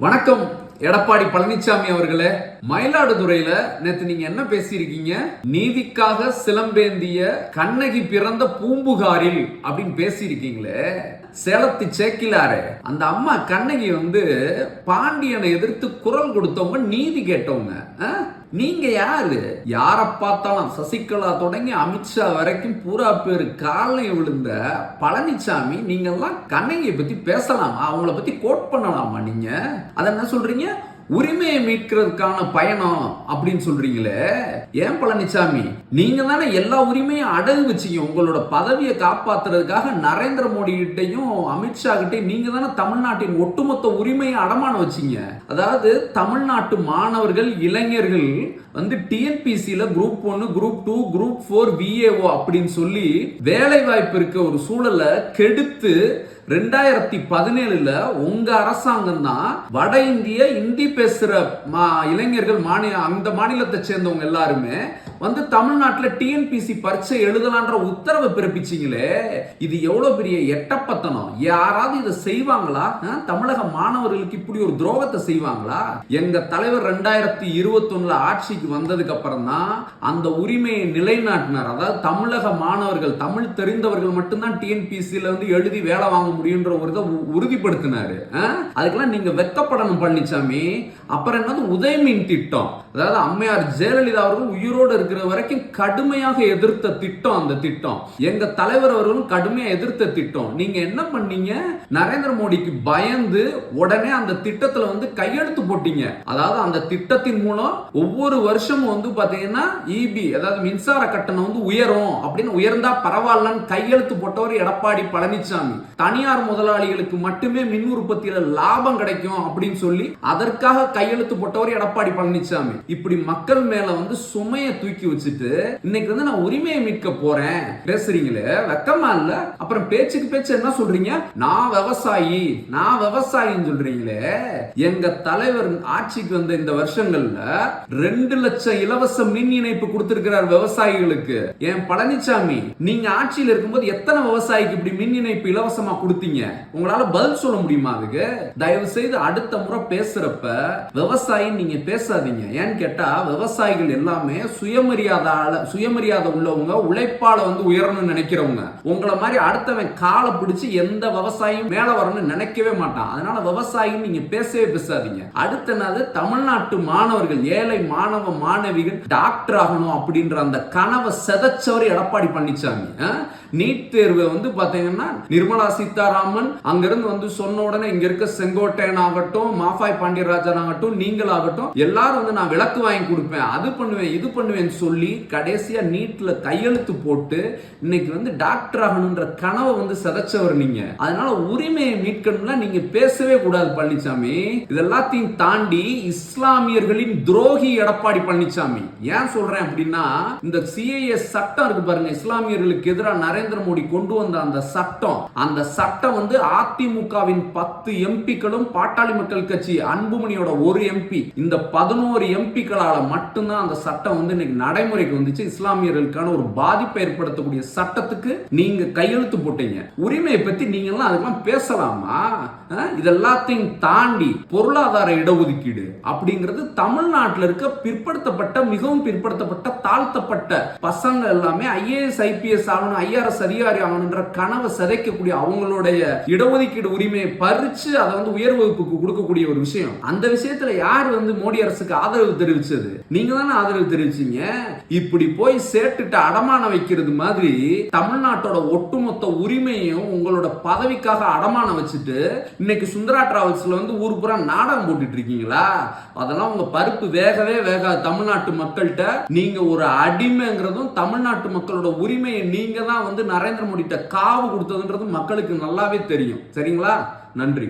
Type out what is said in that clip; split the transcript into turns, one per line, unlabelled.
வணக்கம். எடப்பாடி பழனிசாமி அவர்களே. மயிலாடுதுறையில நேத்து நீங்க என்ன பேசியிருக்கீங்க? நீதிக்காக சிலம்பேந்திய கண்ணகி பிறந்த பூம்புகாரில் அப்படின்னு பேசியிருக்கீங்களே. சேலத்து சேக்கிலாரே அந்த அம்மா கண்ணகி வந்து பாண்டியனை எதிர்த்து குரல் கொடுத்தவங்க நீதி கேட்டவங்க. ஆ? நீங்க யாரு? யார பார்த்தாலும் சசிகலா தொடங்கி அமித்ஷா வரைக்கும் பூரா பேர் காலையும் விழுந்த பழனிசாமி நீங்க எல்லாம் கண்ணகியை பத்தி பேசலாமா? அவங்கள பத்தி கோட் பண்ணலாமா நீங்க? அத என்ன சொல்றீங்க? உரிமையை மீட்கிறதுக்கான பயணம் அப்படின்னு சொல்றீங்களே? ஏன் பழனிசாமி நீங்க தானே எல்லா உரிமையும் அடகு வச்சீங்க. உங்களோட பதவியை காப்பாத்துறதுக்காக நரேந்திர மோடி கிட்டையும் அமித்ஷா கிட்டையும் நீங்க தானே தமிழ்நாட்டின் ஒட்டுமொத்த உரிமையை அடமானம் வச்சீங்க. அதாவது தமிழ்நாட்டு மாணவர்கள் இளைஞர்கள் வந்து டிஎன்பிசியில குரூப் ஒன்னு group two group four VAO அப்படின்னு சொல்லி வேலை வாய்ப்பு இருக்க ஒரு சூழலை கெடுத்து ரெண்டாயிரத்தி பதினேழுல உங்க அரசாங்கம் தான் வட இந்திய இந்தி பேசுற மா- இளைஞர்கள் மாநில அந்த மாநிலத்தை சேர்ந்தவங்க எல்லாருமே வந்து தமிழ்நாட்டில் டிஎன்பிசி பரீட்சை எழுதலான்ற உத்தரவை பிறப்பிச்சீங்களே இது எவ்வளவு பெரிய எட்டப்பத்தனம்? யாராவது இதை செய்வாங்களா? தமிழக மாணவர்களுக்கு இப்படி ஒரு துரோகத்தை செய்வாங்களா? எங்க தலைவர் ரெண்டாயிரத்தி இருபத்தொன்னுல ஆட்சிக்கு வந்ததுக்கு அப்புறம் தான் அந்த உரிமையை நிலைநாட்டினார். அதாவது தமிழக மாணவர்கள் தமிழ் தெரிந்தவர்கள் மட்டும்தான் டிஎன்பிசியில் வந்து எழுதி வேலை வாங்க முடியுன்ற ஒரு இதை உ- உறுதிப்படுத்தினாரு. அதுக்கெல்லாம் நீங்க வெக்கப்படணும் பழனிசாமி அப்புறம் என்னது? உதயமின் திட்டம். அதாவது அம்மையார் ஜெயலலிதா அவர்கள் உயிரோடு இருக்கிற வரைக்கும் கடுமையாக எதிர்த்த திட்டம் அந்த திட்டம். எங்க தலைவர் அவர்களும் கடுமையா எதிர்த்த திட்டம். நீங்க என்ன பண்ணீங்க? நரேந்திர மோடிக்கு பயந்து உடனே அந்த திட்டத்துல வந்து கையெழுத்து போட்டீங்க. அதாவது அந்த திட்டத்தின் மூலம் ஒவ்வொரு வருஷமும் வந்து பாத்தீங்கன்னா இபி அதாவது மின்சார கட்டணம் வந்து உயரும். அப்படின்னு உயர்ந்தா பரவாயில்லன்னு கையெழுத்து போட்டவர் எடப்பாடி பழனிசாமி தனியார் முதலாளிகளுக்கு மட்டுமே மின் உற்பத்தியில லாபம் கிடைக்கும் அப்படின்னு சொல்லி அதற்காக கையெழுத்து போட்டவர் எடப்பாடி பழனிசாமி இப்படி மக்கள் மேல வந்து சுமையை தூக்கி வச்சுட்டு இன்னைக்கு வந்து நான் உரிமையை மீட்க போறேன். பேசுறீங்களே? வெக்கமா இல்ல? அப்புறம் பேச்சுக்கு பேச்சு என்ன சொல்றீங்க? நான் விவசாயி நான் விவசாயின்னு சொல்றீங்களே. எங்க தலைவர் ஆட்சிக்கு வந்த இந்த வருஷங்கள்ல ரெண்டு லட்சம் இலவச மின் இணைப்பு கொடுத்திருக்கிறார் விவசாயிகளுக்கு. என் பழனிசாமி நீங்க ஆட்சியில் இருக்கும்போது எத்தனை விவசாயிக்கு இப்படி மின் இணைப்பு இலவசமா கொடுத்தீங்க? உங்களால பதில் சொல்ல முடியுமா அதுக்கு? தயவு செய்து அடுத்த முறை பேசுறப்ப விவசாயி நீங்க பேசாதீங்க. ஏன் ஏன்னு கேட்டால் விவசாயிகள் எல்லாமே சுயமரியாதால சுயமரியாதை உள்ளவங்க உழைப்பால வந்து உயரணும்னு நினைக்கிறவங்க. உங்களை மாதிரி அடுத்தவன் காலை பிடிச்சி எந்த விவசாயியும் மேலே வரணும்னு நினைக்கவே மாட்டான். அதனால விவசாயின்னு நீங்க பேசவே பேசாதீங்க. அடுத்த நாள் தமிழ்நாட்டு மாணவர்கள் ஏழை மாணவ மாணவிகள் டாக்டர் ஆகணும் அப்படின்ற அந்த கனவை செதைச்சவர் எடப்பாடி பழனிசாமி நீட் தேர்வு வந்து பாத்தீங்கன்னா நிர்மலா சீதாராமன் அங்கிருந்து வந்து சொன்ன உடனே இங்க இருக்க செங்கோட்டையன் ஆகட்டும் மாஃபாய் பாண்டியராஜன் ஆகட்டும் நீங்கள் ஆகட்டும் எல்லாரும் வந்து நான் விளக்கு வாங்கி கொடுப்பேன் அது பண்ணுவேன் இது பண்ணுவேன்னு சொல்லி கடைசியா நீட்ல கையெழுத்து போட்டு இன்னைக்கு வந்து டாக்டர் ஆகணுன்ற கனவை வந்து சிதைச்சவர் நீங்க. அதனால உரிமையை மீட்கணும்னா நீங்க பேசவே கூடாது பழனிசாமி இதெல்லாத்தையும் தாண்டி இஸ்லாமியர்களின் துரோகி எடப்பாடி பழனிசாமி ஏன் சொல்றேன் அப்படின்னா இந்த சிஏஎஸ் சட்டம் இருக்கு பாருங்க இஸ்லாமியர்களுக்கு எதிராக நரேந்திர மோடி கொண்டு வந்த அந்த சட்டம். அந்த சட்டம் வந்து அதிமுகவின் பத்து எம்பிக்களும் பாட்டாளி மக்கள் கட்சி அன்புமணியோட ஒரு எம்பி. இந்த பதினோரு எம்பிக்களால் மட்டும்தான் அந்த சட்டம் வந்து இன்னைக்கு நடைமுறைக்கு வந்துச்சு. இஸ்லாமியர்களுக்கான ஒரு பாதிப்பை ஏற்படுத்தக்கூடிய சட்டத்துக்கு நீங்க கையெழுத்து போட்டீங்க. உரிமையை பத்தி நீங்க எல்லாம் அதுக்கெல்லாம் பேசலாமா? இதெல்லாத்தையும் தாண்டி பொருளாதார இடஒதுக்கீடு அப்படிங்கிறது தமிழ்நாட்டில் இருக்க பிற்படுத்தப்பட்ட மிகவும் பிற்படுத்தப்பட்ட தாழ்த்தப்பட்ட பசங்க எல்லாமே ஐஏஎஸ் ஐபிஎஸ் ஆகணும் ஐஆர்எஸ் அதிகாரி ஆகணுன்ற கனவை சிதைக்கக்கூடிய அவங்களுடைய இடஒதுக்கீடு உரிமையை பறிச்சு அதை வந்து உயர் வகுப்புக்கு கொடுக்கக்கூடிய ஒரு விஷயம். அந்த விஷயத்துல யார் வந்து மோடி அரசுக்கு ஆதரவு தெரிவிச்சது. நீங்க தானே ஆதரவு தெரிவிச்சீங்க? இப்படி போய் சேட்டுட்டு அடமானம் வைக்கிறது மாதிரி தமிழ்நாட்டோட ஒட்டுமொத்த உரிமையும் உங்களோட பதவிக்காக அடமானம் வச்சுட்டு இன்னைக்கு சுந்தரா டிராவல்ஸ்ல வந்து ஊர் பூரா நாடகம் போட்டுட்டு இருக்கீங்களா? அதெல்லாம் உங்க பருப்பு வேகவே வேகாது. தமிழ்நாட்டு மக்கள்கிட்ட நீங்க ஒரு அடிமைங்கிறதும் தமிழ்நாட்டு மக்களோட உரிமையை நீங்க தான் வந்து நரேந்திர மோடிட்ட காவு கொடுத்ததுன்றதும் மக்களுக்கு நல்லாவே தெரியும். சரிங்களா? நன்றி.